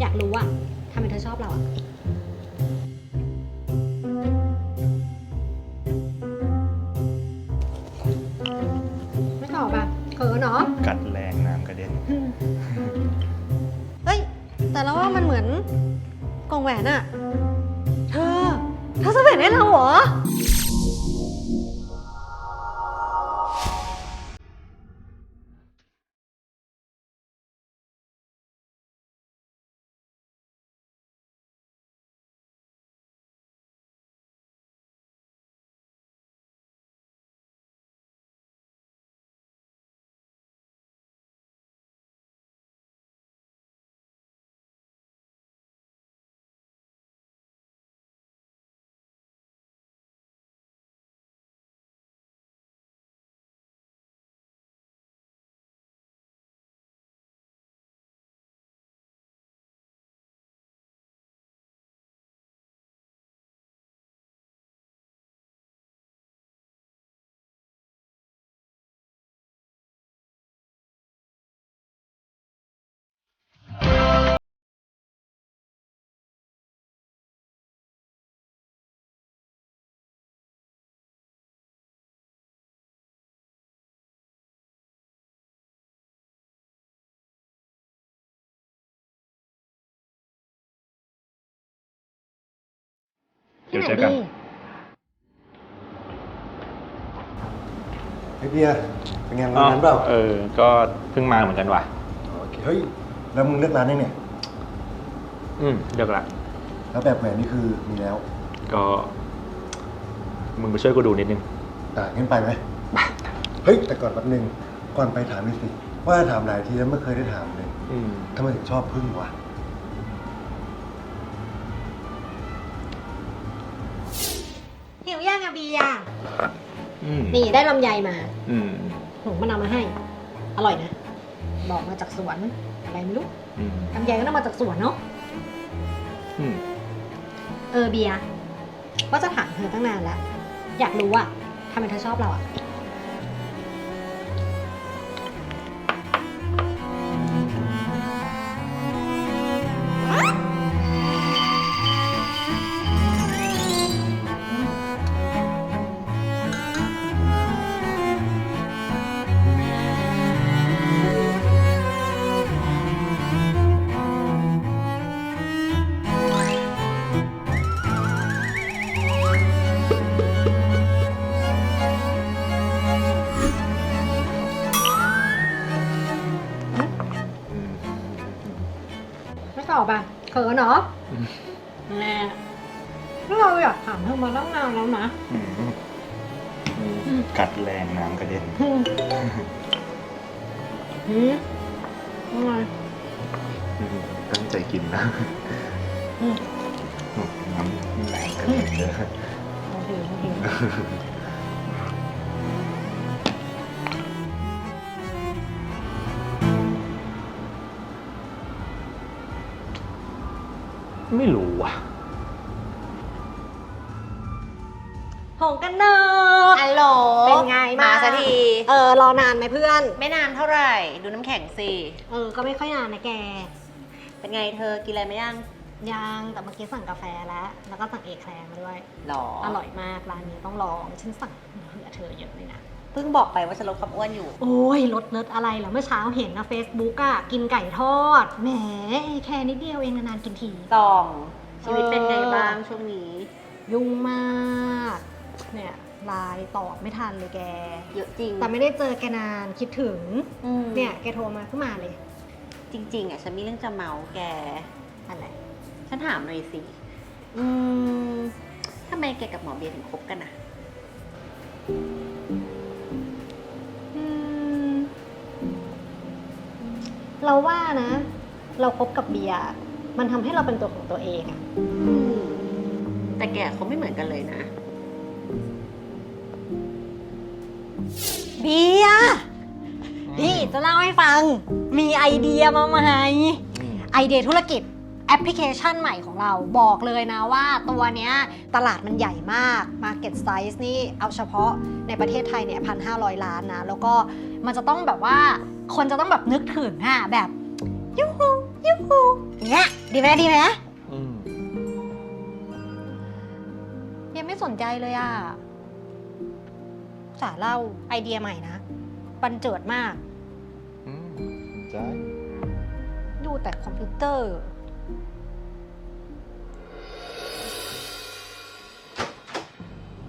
อยากรู้อะทำไมเธอชอบเราอะ เดี๋ยวเจอกันเฮ้ยเบียร์เป็นไงร้านนั้นเปล่าเออ ก็เพิ่งมาเหมือนกันว่ะ โอเคเฮ้ยแล้วมึงเลือกร้านได้เนี่ย อืมเลือกละ แล้วแบบแหวนนี่คือมีแล้วก็ มึงไปช่วยกูดูนิดนึง อะงั้นไปไหมเฮ้ยแต่ก่อนแป๊บนึงก่อนไปถามหน่อยสิว่าถามหลายทีแล้วไม่เคยได้ถามเลยอืม ทำไมถึงชอบพึ่งวะ อืมนี่ได้ลำไยมาอืมหนูมันเอามาให้ อร่อยนะ บอกมาจากสวนอะไรไม่รู้อืมลำไยก็ต้องมาจากสวนเนาะ อืมเออเบียร์ว่าจะถามเธอตั้งนานแล้ว อยากรู้อะทำไมเธอชอบเราอะ ไม่อบอะเขินเนาะอืมแน่เราอยากถามเธอมาตั้งนานแล้วนะ อืมอืม กัดแรงน้ำกระเด็น อืมหืมอะไรอืมตั้งใจกินนะอืมน้ำแรงกระเด็นเลยโอเคโอเค ไม่รู้ว่ะ หงกันเนอะฮัลโหลเป็นไงบ้างมาสักที เออ รอนานไหมเพื่อน ไม่นานเท่าไหร่ ดูน้ำแข็งสิ เออ ก็ไม่ค่อยนานนะแก เป็นไงเธอกินอะไรไหมยังยัง แต่เมื่อกี้สั่งกาแฟแล้ว แล้วก็สั่งเอแคลร์มาด้วย หรอ อร่อยมาก ร้านนี้ต้องลอง ฉันสั่งเผื่อเธอเยอะเลยนะเพิ่งบอกไปว่าจะลดความอ้วนอยู่ โอ้ยลดเลิศอะไรเหรอเมื่อเช้าเห็นนะเฟซบุ๊กอะกินไก่ทอด แหมแค่นิดเดียวเองนานๆกินที ตองชีวิตเป็นไงบ้างช่วงนี้ ยุ่งมาก เนี่ยไลน์ตอบไม่ทันเลยแก เยอะจริง แต่ไม่ได้เจอแกนานคิดถึง อืมเนี่ยแกโทรมาขึ้นมาเลย จริง ๆอะฉันมีเรื่องจะเมาแก อะไร ฉันถามหน่อยสิ อืมทำไมแกกับหมอเบียร์ถึงคบกันอะ เราว่านะ เราคบกับเบียร์มันทำให้เราเป็นตัวของตัวเองอะอืมแต่แกเขาไม่เหมือนกันเลยนะ เบียร์นี่จะเล่าให้ฟัง มีไอเดียมาใหม่ไอเดียธุรกิจแอปพลิเคชันใหม่ของเราบอกเลยนะว่าตัวเนี้ยตลาดมันใหญ่มาก Market Size นี่เอาเฉพาะในประเทศไทยเนี่ยพันห้าล้านนะ แล้วก็มันจะต้องแบบว่า คนจะต้องแบบนึกถึงอะแบบยูฮูยูฮูอย่างเงี้ยดีไหมดีไหมอืมยังไม่สนใจเลยอะสาเล่าไอเดียใหม่นะบันเจิดมาก อืมใช่ดูแต่คอมพิวเตอร์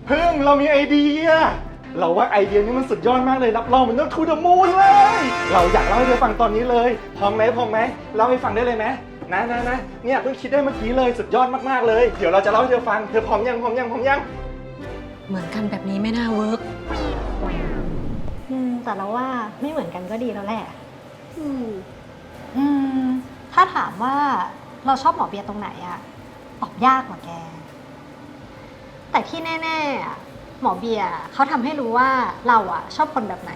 เพิ่งเรามีไอเดีย เราว่าไอเดียนี้มันสุดยอดมากเลยรับรองมันต้องทูเดอะมูนเลย เราอยากเล่าให้เธอฟังตอนนี้เลยพร้อมไหมพร้อมไหมเล่าให้ฟังได้เลยไหมนะนะนะเนี่ยเพิ่งคิดได้เมื่อกี้เลยสุดยอดมากๆเลย เดี๋ยวเราจะเล่าให้เธอฟังเธอพร้อมยังพร้อมยังพร้อมยังเหมือนกันแบบนี้ไม่น่าเวิร์กอืมแต่เราว่าไม่เหมือนกันก็ดีแล้วแหละ อืมอืมถ้าถามว่าเราชอบหมอเบียร์ตรงไหนอะตอบยากกว่าแก แต่ที่แน่ๆอะ หมอเบียร์เขาทำให้รู้ว่าเราอะชอบคนแบบไหน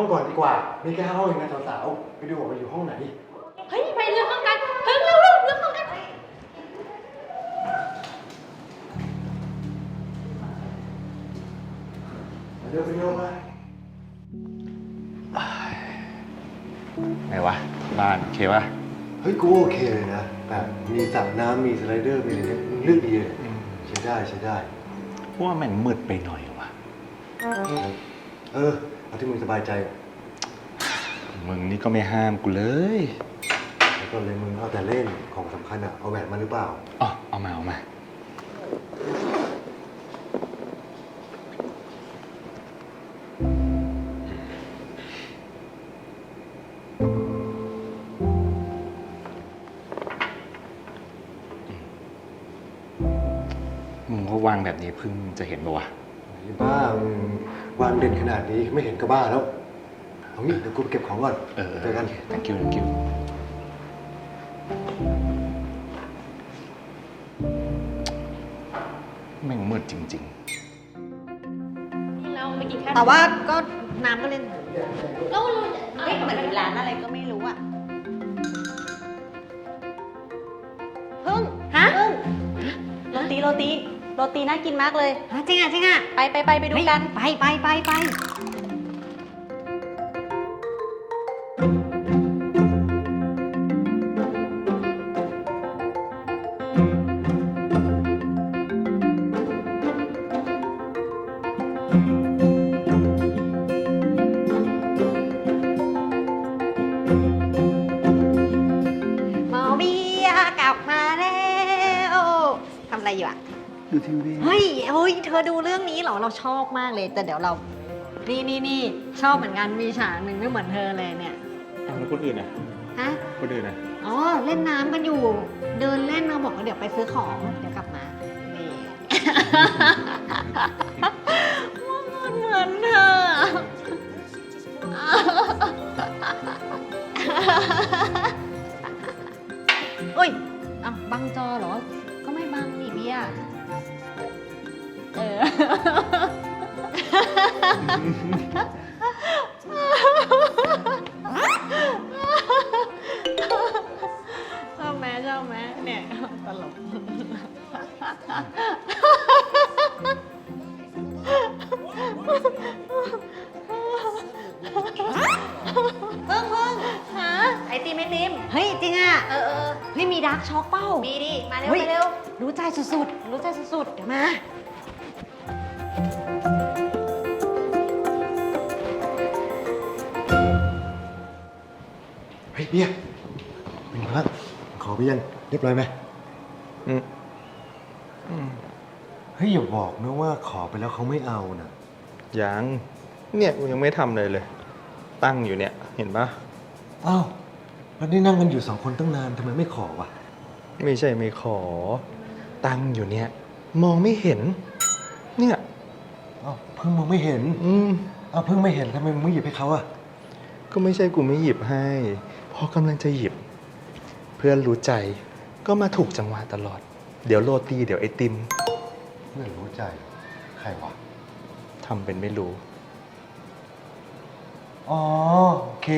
อกห้องก่อนดีกว่า มีแค่ห้าห้องเองนะสาวๆไปดูว่ามันอยู่ห้องไหน เฮ้ย ไปเลือกห้องกันเพิ่งเร็วเร็วเลือกห้องกัน มาเร็วไปเร็วมา ไงวะ บ้านโอเควะเฮ้ยกูโอเคเลยนะ แบบมีสระน้ำมีสไลเดอร์มีอะไรเงี้ยมึงเลือกดีเลยใช้ได้ใช้ได้ พวกแม่งมืดไปหน่อยวะ เออเอาที่มึงสบายใจมึงนี่ก็ไม่ห้ามกูเลยแล้วก็เลยมึงเอาแต่เล่นของสำคัญอะเอาแหวนมาหรือเปล่าอ๋อเอามาเอามา มึงก็วางแบบนี้เพิ่งจะเห็นปะวะ ไอ้บ้ามึง วางเด่นขนาดนี้ไม่เห็นก็บ้าแล้ว เอางี้เดี๋ยวกูไปเก็บของก่อนเออเจอกันโค thank you thank you แม่งมืดจริงเราไปกินข้าวแต่ว่าก็น้ำก็เล่นเราเราเฮ้ยเหมือนร้านอะไรก็ไม่รู้อะพึ่งฮะโรตีโรตี โรตีน่ากินมากเลยฮะจริงอะจริงอะไปไปไปไปดูกันไปไปไปไป ดูทีวีเฮ้ยเฮ้ย เธอดูเรื่องนี้เหรอ เราชอบมากเลย แต่เดี๋ยวเรา นี่นี่นี่ชอบเหมือนกัน มีฉากหนึ่งไม่เหมือนเธอเลยเนี่ยๆแล้วคนอื่นอะฮะ คนอื่นอะอ๋อ เล่นน้ำกันอยู่ เดินเล่นมาบอกว่าเดี๋ยวไปซื้อของ เดี๋ยวกลับมา นี่ มันเหมือนเธอเฮ้ยอะบังจอเหรอ ก็ไม่บังนี่เบียร์เออ ชอบไหมชอบไหมเนี่ยตลกเพิ่งเพิ่งฮะไอติมไอติมเฮ้ยจริงอะเออเออเฮ้ยมีดาร์กช็อกเป้า มีดิ มาเร็วฮ้ย มาเร็ว รู้ใจสุดๆ รู้ใจสุดๆ เดี๋ยวมา ฮ้ยเบียร์เป็นไงบ้างขอไปยังเรียบร้อยไหมอืมอืมเฮ้ยอย่าบอกนะว่าขอไปแล้วเขาไม่เอานะยังเนี่ยกูยังไม่ทำเลยเลยโตั้งอยู่เนี่ย เห็นปะอ้าวแล้วนี่นั่งกันอยู่สองคนตั้งนานทำไมไม่ขอวะไม่ใช่ไม่ขอ ตั้งอยู่เนี่ย มองไม่เห็น เนี่ยอ้าวเพิ่งมองไม่เห็น อืม อ้าวเพิ่งไม่เห็นทำไมมึงไม่หยิบให้เขาอะ ก็ไม่ใช่กูไม่หยิบให้ พอกำลังจะหยิบ เพื่อนรู้ใจก็มาถูกจังหวะตลอด เดี๋ยวโรตีเดี๋ยวไอติมเพื่อนรู้ใจใครวะทำเป็นไม่รู้ อ๋อโอเค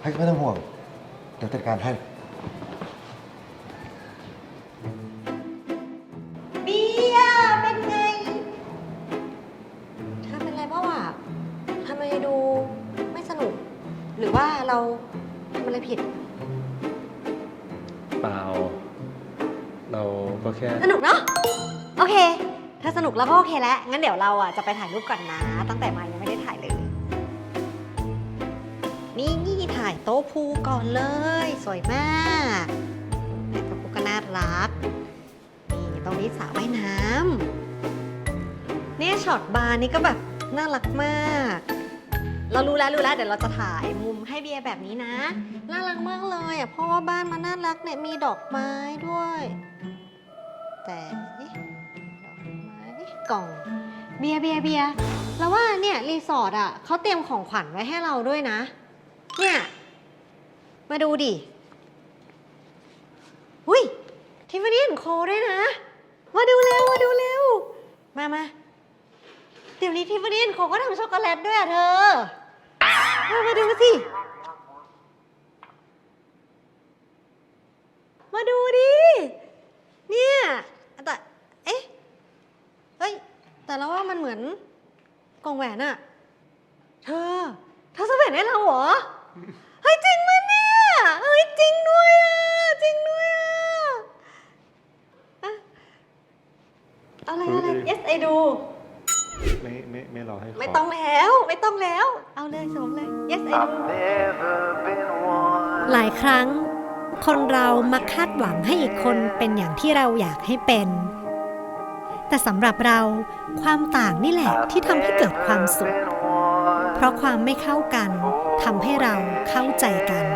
ให้ไม่ต้องห่วง เดี๋ยวจัดการให้ ทำอะไรผิด เปล่า เราก็แค่ สนุกเนาะ โอเค ถ้าสนุกแล้วก็โอเคแล้ว งั้นเดี๋ยวเราอะจะไปถ่ายรูปก่อนนะ ตั้งแต่มายังไม่ได้ถ่ายเลย นี่นี่ถ่ายโต๊ะพูก่อนเลย สวยมากแต่โต๊ะพูก็น่ารัก นี่ตรงนี้สระว่ายน้ำเนี่ยช็อตบาร์นี่ก็แบบน่ารักมาก เรารู้แล้วรู้แล้วเดี๋ยวเราจะถ่ายมุม ให้เบียร์แบบนี้นะ น่ารักมากเลยอะเพราะว่าบ้านมันน่ารักเนี่ยมีดอกไม้ด้วย แต่เอ๊ะดอกไม้กล่อง เบียร์เบียร์เบียร์แล้วว่าเนี่ยรีสอร์ทอะเขาเตรียมของขวัญไว้ให้เราด้วยนะ เนี่ย มาดูดิหุ้ยทิฟฟานี่โคด้วยนะ มาดูเร็วมาดูเร็ว มามาเดี๋ยวนี้ทิฟฟานี่โคก็ทำช็อกโกแลตด้วยอะเธอ มามาดูสิ มาดูดิ เนี่ยแต่เอ๊ะ เฮ้ย แต่เราว่ามันเหมือนกล่องแหวนอะเธอ เธอซื้อแหวนให้เราเหรอ เฮ้ยจริงมั้ยเนี่ย เฮ้ยจริงด้วยอะจริงด้วยอะอะอะไรอะไร yes I do ไม่ไม่ไม่รอให้ขไม่ต้องแล้วไม่ต้องแล้ว เอาเลยสวมเลย yes I do หลายครั้ง คนเรามักคาดหวังให้อีกคนเป็นอย่างที่เราอยากให้เป็น แต่สำหรับเราความต่างนี่แหละที่ทำให้เกิดความสุข เพราะความไม่เข้ากันทำให้เราเข้าใจกัน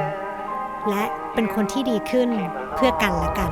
และเป็นคนที่ดีขึ้นเพื่อกันและกัน